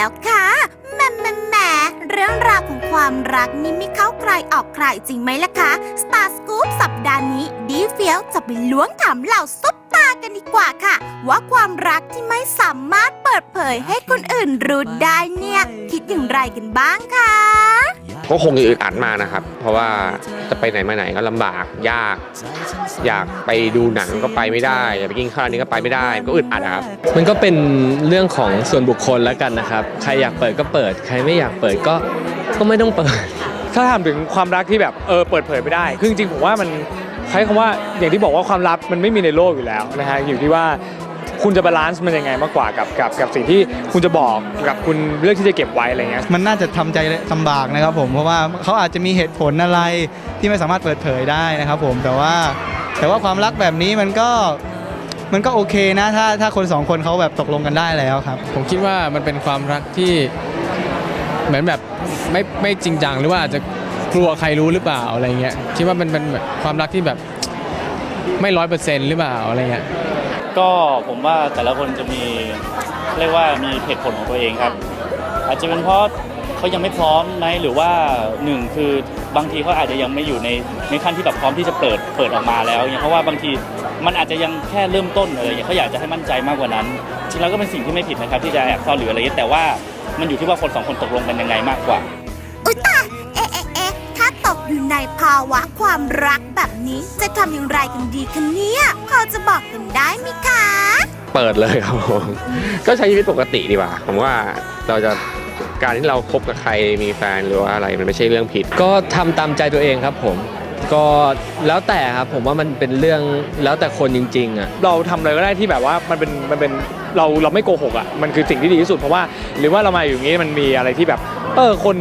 แล้วค่ะแม่แม่แม่เรื่องราวของความรักนี่ไม่เข้าใครออกใครจริงไหมล่ะคะ Star Scoop สัปดาห์นี้ ดีเฟียวจะไปล้วงถามเหล่าซุปตากันดีกว่าค่ะ ว่าความรักที่ไม่สามารถเปิดเผยให้คนอื่นรู้ได้เนี่ย คิดอย่างไรกันบ้างคะ ก็คงอึดอัดมากนะครับ เพราะว่าจะไปไหนมาไหนก็ลำบากยาก อยากไปดูหนังก็ไปไม่ได้อยากไปกินข้าวนี้ก็ไปไม่ได้ก็อึดอัดอะครับ มันก็เป็นเรื่องของส่วนบุคคลแล้วกันนะครับ ใครอยากเปิดก็เปิด ใครไม่อยากเปิดก็ก็ไม่ต้องเปิด ถ้าถามถึงความรักที่แบบเออเปิดเผยไม่ได้คือจริงๆผมว่ามันใช้คำว่าอย่างที่บอกว่าความลับมันไม่มีในโลกอยู่แล้วนะฮะอยู่ที่ว่า คุณจะบาลานซ์มันยังไงมากกว่ากับกับกับสิ่งที่คุณจะบอกกับคุณเลือกที่จะเก็บไว้อะไรเงี้ย มันน่าจะทำใจลำบากนะครับผมเพราะว่าเขาอาจจะมีเหตุผลอะไรที่ไม่สามารถเปิดเผยได้นะครับผมแต่ว่าแต่ว่าความรักแบบนี้มันก็มันก็โอเคนะถ้าถ้าคนสองคนเขาแบบตกลงกันได้แล้วครับ ผมคิดว่ามันเป็นความรักที่เหมือนแบบไม่ไม่จริงจังหรือว่าอาจจะกลัวใครรู้หรือเปล่าอะไรเงี้ยคิดว่ามันเป็นแบบความรักที่แบบไม่ร้อยเปอร์เซ็นต์หรือเปล่าอะไรเงี้ย ก็ผมว่าแต่ละคนจะมีเรียกว่ามีเหตุผลของตัวเองครับ อาจจะเป็นเพราะเขายังไม่พร้อมไหมหรือว่าหนึ่งคือบางทีเขาอาจจะยังไม่อยู่ในในขั้นที่แบบพร้อมที่จะเปิดเปิดออกมาแล้วเนี่ยเพราะว่าบางทีมันอาจจะยังแค่เริ่มต้นอะไรอย่างเงี้ยเขาอยากจะให้มั่นใจมากกว่านั้น จริงแล้วก็เป็นสิ่งที่ไม่ผิดนะครับที่จะแอบซ่อนหรืออะไรอย่างเงี้ยแต่ว่ามันอยู่ที่ว่าคนสองคนตกลงกันยังไงมากกว่า ในภาวะความรักแบบนี้จะทำอย่างไรกันดีคะเนี่ยพอจะบอกกันได้ไหมคะ เปิดเลยครับผมก็ใช้ชีวิตปกติดีกว่า ผมว่าเราจะการที่เราคบกับใครมีแฟนหรือว่าอะไรมันไม่ใช่เรื่องผิด ก็ทำตามใจตัวเองครับผม ก็แล้วแต่ครับผมว่ามันเป็นเรื่องแล้วแต่คนจริงๆอะ เราทำอะไรก็ได้ที่แบบว่ามันเป็นมันเป็นเราเราไม่โกหกอะมันคือสิ่งที่ดีที่สุดเพราะว่า หรือว่าเรามาอยู่อย่างนี้มันมีอะไรที่แบบ เออคน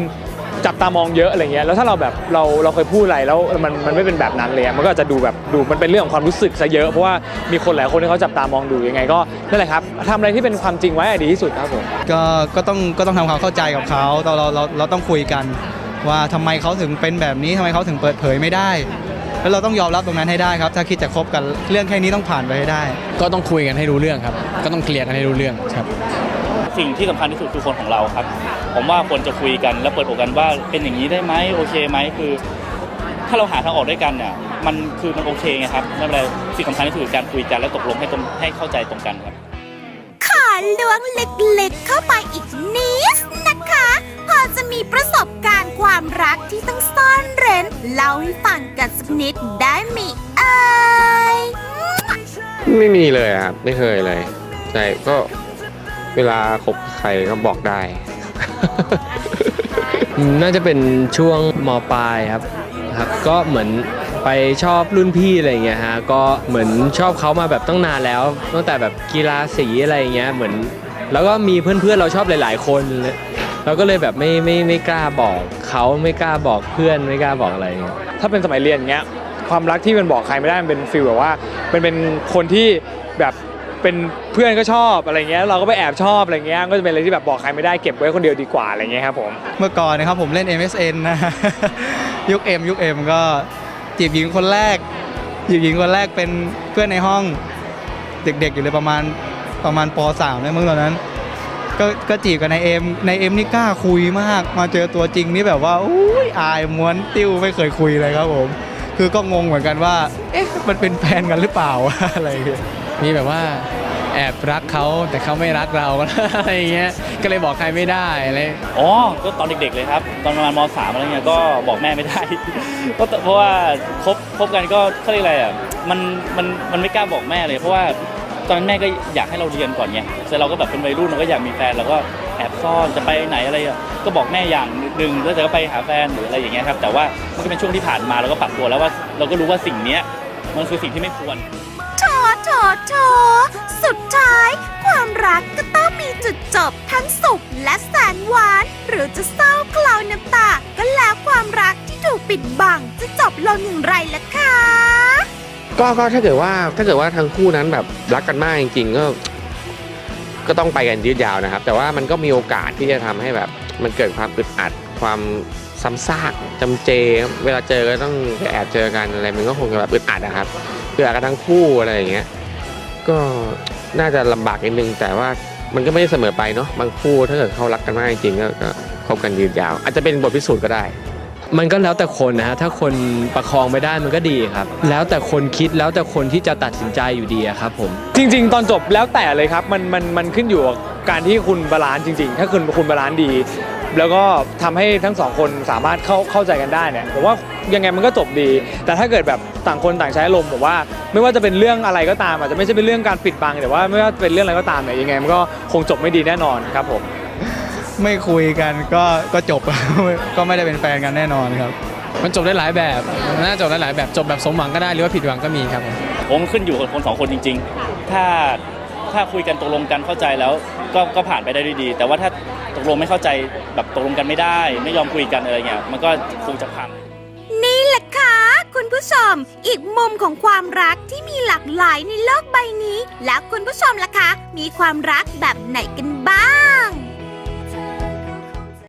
จับตามองเยอะอะไรเงี้ยแล้วถ้าเราแบบเราเราเคยพูดอะไรแล้วมันมันไม่เป็นแบบนั้นเลยอะมันก็อาจจะดูแบบดูมันเป็นเรื่องของความรู้สึกซะเยอะเพราะว่ามีคนหลายคนที่เขาจับตามองดูยังไงก็นั่นแหละครับทำอะไรที่เป็นความจริงไว้อะดีที่สุดครับผมก็ก็ต้องก็ต้องทำความเข้าใจกับเขาเราเราเราเราต้องคุยกัน ว่าทำไมเขาถึงเป็นแบบนี้ทำไมเขาถึงเปิดเผยไม่ได้ แล้วเราต้องยอมรับตรงนั้นให้ได้ครับ ถ้าคิดจะคบกันเรื่องแค่นี้ต้องผ่านไปให้ได้ ก็ต้องคุยกันให้รู้เรื่องครับ ก็ต้องเคลียร์กันให้รู้เรื่องครับ สิ่งที่สำคัญที่สุดคือคนของเราครับ ผมว่าควรจะคุยกันแล้วเปิดอกกันว่าเป็นอย่างนี้ได้ไหมโอเคไหมคือ ถ้าเราหาทางออกด้วยกันเนี่ยมันคือมันโอเคไงครับไม่เป็นไรสิ่งสำคัญที่สุดคือการคุยกันและตกลงให้ตรงให้เข้าใจตรงกันครับขอล้วงเล็กๆเข้าไปอีกนิดนะคะ พอจะมีประสบการณ์ความรักที่ต้องซ่อนเร้นเล่าให้ฟังกันสักนิดได้ไหมเอ่ยไม่มีเลยอะครับไม่เคยเลยใช่ก็ เวลาคบใครก็บอกได้อืมน่าจะเป็นช่วงมปลายครับครับ ก็เหมือนไปชอบรุ่นพี่อะไรเงี้ยฮะก็เหมือนชอบเขามาแบบตั้งนานแล้ว ตั้งแต่แบบกีฬาสีอะไรเงี้ยเหมือน แล้วก็มีเพื่อนๆเราชอบหลาย ๆ คนเลยเราก็เลยแบบไม่ไม่ไม่กล้าบอกเขาไม่กล้าบอกเพื่อนไม่กล้าบอกอะไรเงี้ยถ้าเป็นสมัยเรียนอย่างเงี้ยความรักที่มันบอกใครไม่ได้มันเป็นฟีลแบบว่ามันเป็นคนที่แบบ เป็นเพื่อนก็ชอบอะไรเงี้ยเราก็ไปแอบชอบอะไรเงี้ยก็จะเป็นอะไรที่แบบบอกใครไม่ได้เก็บไว้คนเดียวดีกว่าอะไรเงี้ยครับผมเมื่อก่อนนะครับผมเล่น MSN นะยุค M ยุค M ก็จีบหญิงคนแรกจีบหญิงคนแรกเป็นเพื่อนในห้องเด็กๆอยู่เลยประมาณประมาณป .3 นะมึงตอนนั้นก็ก็จีบกันในเอ็มในเอ็มนี่กล้าคุยมาก มาเจอตัวจริงนี่แบบว่าอุ้ยอายม้วนติ้วไม่เคยคุยเลยครับผม คือก็งงเหมือนกันว่า เอ๊ะมันเป็นแฟนกันหรือเปล่าอะไรอย่างเงี้ย มีแบบว่าแอบรักเขาแต่เขาไม่รักเรา อะไรอย่างเงี้ยก็เลยบอกใครไม่ได้อะไรอ๋อก็ตอนเด็กๆเลยครับ ตอนประมาณม .3 อะไรเงี้ยก็บอกแม่ไม่ได้ก็เพราะว่าคบคบกันก็เขาเรียกอะไรอะมันมันมันไม่กล้าบอกแม่เลย เพราะว่าตอนนั้นแม่ก็อยากให้เราเรียนก่อนไงแต่เราก็แบบเป็นวัยรุ่นเราก็อยากมีแฟนเราก็แอบซ่อนจะไปไหนอะไรก็บอกแม่อย่างหนึ่งแล้วแต่ก็ไปหาแฟนหรืออะไรอย่างเงี้ยครับแต่ว่ามันก็เป็นช่วงที่ผ่านมาเราก็ปรับตัวแล้วว่าเราก็รู้ว่าสิ่งเนี้ยมันคือสิ่งที่ไม่ควร โถโถโถสุดท้าย ความรักก็ต้องมีจุดจบทั้งสุขและแสนหวาน หรือจะเศร้าคลาวน้ำตา ก็แล้วความรักที่ถูกปิดบังจะจบลงอย่างไรล่ะคะ ก็ก็ถ้าเกิดว่าถ้าเกิดว่าทั้งคู่นั้นแบบรักกันมากจริงๆก็ ก็ต้องไปกันยืดยาวนะครับ แต่ว่ามันก็มีโอกาสที่จะทำให้แบบ มันเกิดความอึดอัดความซ้ำซากจำเจ เวลาเจอก็ต้องไปแอบเจอกันอะไรมันก็คงจะแบบอึดอัดนะครับ อึดอัดกันทั้งคู่อะไรอย่างเงี้ยก็น่าจะลำบากนิดนึง แต่ว่ามันก็ไม่ได้เสมอไปเนาะบางคู่ถ้าเกิดเขารักกันมากจริงๆก็ก็คบกันยืนยาว อาจจะเป็นบทพิสูจน์ก็ได้ มันก็แล้วแต่คนนะฮะถ้าคนประคองไม่ได้มันก็ดีครับ แล้วแต่คนคิดแล้วแต่คนที่จะตัดสินใจอยู่ดีอะครับผม จริง ๆ ตอนจบแล้วแต่เลยครับมันมันมันขึ้นอยู่กับการที่คุณบาลานซ์จริง ๆ ถ้าคุณคุณบาลานซ์ดี แล้วก็ทำให้ทั้งสองคนสามารถเข้าเข้าใจกันได้เนี่ยผมว่ายังไงมันก็จบดี แต่ถ้าเกิดแบบต่างคนต่างใช้อารมณ์ผมว่าไม่ว่าจะเป็นเรื่องอะไรก็ตามอาจจะไม่ใช่เป็นเรื่องการปิดบังแต่ว่าไม่ว่าเป็นเรื่องอะไรก็ตามเนี่ยยังไงมันก็คงจบไม่ดีแน่นอนครับผมไม่คุยกันก็ก็จบ ก็ไม่ได้เป็นแฟนกันแน่นอนครับ มันจบได้หลายแบบมันน่าจบได้หลายแบบจบแบบสมหวังก็ได้หรือว่าผิดหวังก็มีครับผมผมขึ้นอยู่กับคนสองคนจริง ๆ ถ้า ถ้าคุยกันตกลงกันเข้าใจแล้วก็ก็ผ่านไปได้ด้วยดี แต่ว่าถ้าตกลงไม่เข้าใจแบบตกลงกันไม่ได้ ไม่ยอมคุยกันอะไรเงี้ยมันก็คงจะพังนี่แหละค่ะคุณผู้ชม อีกมุมของความรักที่มีหลากหลายในโลกใบนี้ แล้วคุณผู้ชมล่ะคะ มีความรักแบบไหนกันบ้าง